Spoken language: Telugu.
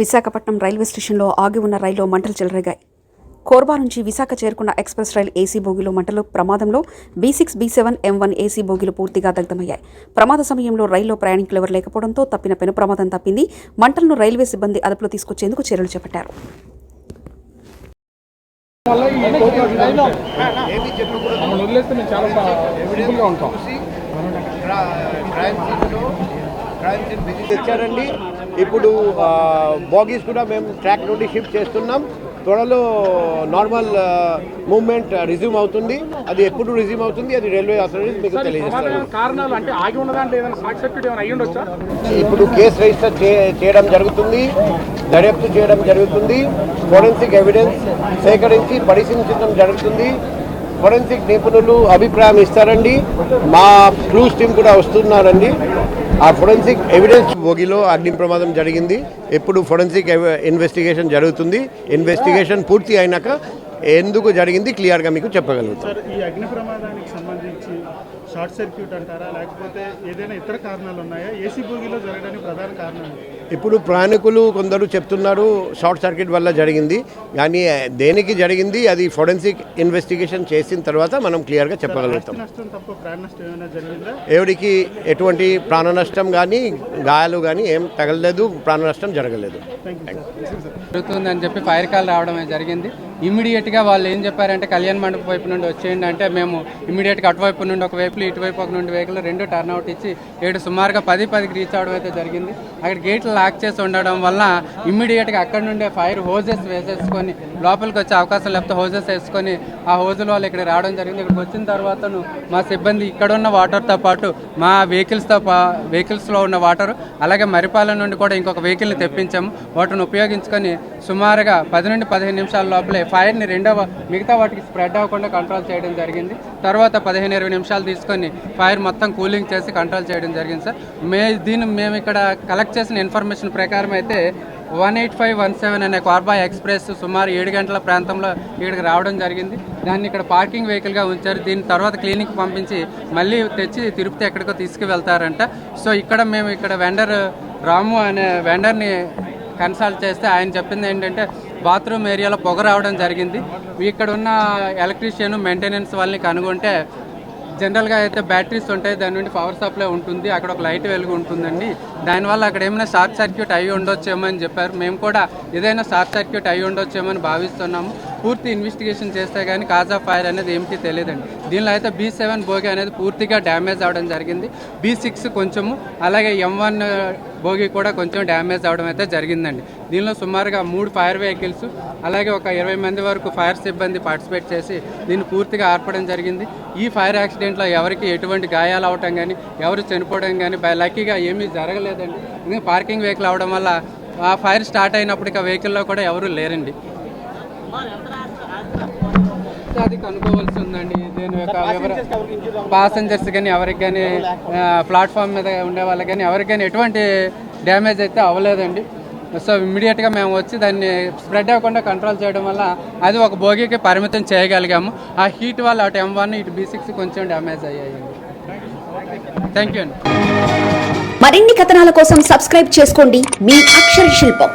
విశాఖపట్నం రైల్వే స్టేషన్లో ఆగి ఉన్న రైల్లో మంటలు చెలరేగాయి. కోర్బా నుంచి విశాఖ చేరుకున్న ఎక్స్ప్రెస్ రైలు ఏసీ బోగిలో మంటలు ప్రమాదంలో B six B seven M one AC బోగిలు పూర్తిగా దగ్ధమయ్యాయి. ప్రమాద సమయంలో రైల్లో ప్రయాణికులు ఎవరు లేకపోవడంతో తప్పిన పెను ప్రమాదం తప్పింది. మంటలను రైల్వే సిబ్బంది అదుపులో తీసుకొచ్చేందుకు చర్యలు చేపట్టారు. వల్ల ఈ కోతి మమ్మల్ని వదిలేస్తే మేము చాలా సింపుల్గా ఉంటాం. తెచ్చారండి. ఇప్పుడు బాగీస్ కూడా మేము ట్రాక్ నుండి షిఫ్ట్ చేస్తున్నాం. త్వరలో నార్మల్ మూవ్మెంట్ రిజ్యూమ్ అవుతుంది. అది ఎప్పుడు రిజ్యూమ్ అవుతుంది అది రైల్వే అథారిటీస్ మీకు తెలియజేస్తారు. ఇప్పుడు కేసు రిజిస్టర్ చేయడం జరుగుతుంది. దర్యాప్తు చేయడం జరుగుతుంది. ఫోరెన్సిక్ ఎవిడెన్స్ సేకరించి పరిశీలించడం జరుగుతుంది. ఫోరెన్సిక్ నిపుణులు అభిప్రాయం ఇస్తారండి. మా క్లూస్ టీం కూడా వస్తున్నారండి. ఆ ఫోరెన్సిక్ ఎవిడెన్స్ బోగిలో అగ్ని ప్రమాదం జరిగింది. ఎప్పుడు ఫోరెన్సిక్ ఇన్వెస్టిగేషన్ జరుగుతుంది. ఇన్వెస్టిగేషన్ పూర్తి అయినాక ఎందుకు జరిగింది క్లియర్గా మీకు చెప్పగలుగుతాం సార్ ఈ అగ్ని ప్రమాదానికి సంబంధించి షార్ట్ సర్క్యూట్ అంటారా? లేకపోతే ఏదైనా ఇతర కారణాలు ఉన్నాయా? ఏసీ బోగిలో జరగడానికి ప్రధాన కారణం? ఇప్పుడు ప్రయాణికులు కొందరు చెప్తున్నారు షార్ట్ సర్క్యూట్ వల్ల జరిగింది. కానీ దేనికి జరిగింది? అది ఫోరెన్సిక్ ఇన్వెస్టిగేషన్ చేసిన తర్వాత మనం క్లియర్గా చెప్పగలుగుతాం. ఎవరికి ఎటువంటి ప్రాణ నష్టం కానీ గాయాలు కానీ ఏం తగలలేదు ప్రాణ నష్టం జరగలేదు. జరుగుతుందని చెప్పి ఫైర్ కాల్ రావడం జరిగింది. ఇమీడియట్గా వాళ్ళు ఏం చెప్పారంటే కళ్యాణ మండపం వైపు నుండి వచ్చేయండి అంటే మేము ఇమీడియట్గా అటువైపు నుండి ఒక వైపులు ఇటువైపు ఒక నుండి వెహికల్ రెండు టర్న్ అవుట్ ఇచ్చి ఏడు సుమారుగా పది పదికి రీచ్ అవడం అయితే జరిగింది. అక్కడ గేట్లు లాక్ చేసి ఉండడం వల్ల ఇమీడియట్గా అక్కడ నుండే ఫైర్ హోజెస్ వేసేసుకొని లోపలికి వచ్చే అవకాశం లేకపోతే హోజెస్ వేసుకొని ఆ హోజుల వాళ్ళు ఇక్కడ రావడం జరిగింది. ఇక్కడికి వచ్చిన తర్వాతను మా సిబ్బంది ఇక్కడ ఉన్న వాటర్తో పాటు మా వెహికల్స్తో పా వెహికల్స్లో ఉన్న వాటర్ అలాగే మరిపాలెం నుండి కూడా ఇంకొక వెహికల్ని తెప్పించాము. వాటిని ఉపయోగించుకొని సుమారుగా పది నుండి పదిహేను నిమిషాల లోపలే ఫైర్ని రెండవ మిగతా వాటికి స్ప్రెడ్ అవ్వకుండా కంట్రోల్ చేయడం జరిగింది. తర్వాత పదిహేను ఇరవై నిమిషాలు తీసుకొని ఫైర్ మొత్తం కూలింగ్ చేసి కంట్రోల్ చేయడం జరిగింది సార్. మే దీన్ని మేము ఇక్కడ కలెక్ట్ చేసిన ఇన్ఫర్మేషన్ ప్రకారం అయితే one eight five one seven అనే కార్బా ఎక్స్ప్రెస్ సుమారు ఏడు గంటల ప్రాంతంలో ఇక్కడికి రావడం జరిగింది. దాన్ని ఇక్కడ పార్కింగ్ వెహికల్గా ఉంచారు. దీని తర్వాత క్లినిక్ పంపించి మళ్ళీ తెచ్చి తిరుపతి ఎక్కడికో తీసుకువెళ్తారంట. సో ఇక్కడ మేము ఇక్కడ వెండర్ రాము అనే వెండర్ని కన్సల్ట్ చేస్తే ఆయన చెప్పింది ఏంటంటే బాత్రూమ్ ఏరియాలో పొగ రావడం జరిగింది. ఇక్కడ ఉన్న ఎలక్ట్రీషియన్ మెయింటెనెన్స్ వాళ్ళని కనుగొంటే జనరల్గా అయితే బ్యాటరీస్ ఉంటాయి దాని నుండి పవర్ సప్లై ఉంటుంది అక్కడ ఒక లైట్ వెలుగు ఉంటుందండి. దానివల్ల అక్కడ ఏమైనా షార్ట్ సర్క్యూట్ అయి ఉండొచ్చేమో అని చెప్పారు. మేము కూడా ఏదైనా షార్ట్ సర్క్యూట్ అయి ఉండొచ్చేమో అని భావిస్తున్నాము. పూర్తి ఇన్వెస్టిగేషన్ చేస్తే కానీ కాజ్ ఆఫ్ ఫైర్ అనేది ఏమిటి తెలియదండి. దీనిలో అయితే బీ సెవెన్ బోగి అనేది పూర్తిగా డ్యామేజ్ అవడం జరిగింది. బీ సిక్స్ కొంచెము అలాగే ఎం వన్ బోగి కూడా కొంచెం డ్యామేజ్ అవడం అయితే జరిగిందండి. దీనిలో సుమారుగా మూడు ఫైర్ వెహికల్స్ అలాగే ఒక ఇరవై మంది వరకు ఫైర్ సిబ్బంది పార్టిసిపేట్ చేసి దీన్ని పూర్తిగా ఆర్పడం జరిగింది. ఈ ఫైర్ యాక్సిడెంట్లో ఎవరికి ఎటువంటి గాయాలు అవటం కానీ ఎవరు చనిపోవడం కానీ బై లక్కీగా ఏమీ జరగలేదండి. పార్కింగ్ వెహికల్ అవడం వల్ల ఆ ఫైర్ స్టార్ట్ అయినప్పుడు ఆ వెహికల్లో కూడా ఎవరు లేరండి. అది కనుక్కోవాల్సి ఉందండి దీని యొక్క వివర పాసెంజర్స్ కానీ ఎవరికి కానీ ప్లాట్ఫామ్ మీద ఉండే వాళ్ళకి కానీ ఎవరికి కానీ ఎటువంటి డ్యామేజ్ అయితే అవ్వలేదండి. సో ఇమ్మీడియట్గా మేము వచ్చి దాన్ని స్ప్రెడ్ అవ్వకుండా కంట్రోల్ చేయడం వల్ల అది ఒక భోగికి పరిమితం చేయగలిగాము. ఆ హీట్ వల్ల అటు ఎం వన్ ఇటు బీ సిక్స్ కొంచెం డ్యామేజ్ అయ్యాయండి. థ్యాంక్ యూ అండి. మరిన్ని కథనాల కోసం సబ్స్క్రైబ్ చేసుకోండి. మీ అక్షర శిల్పం.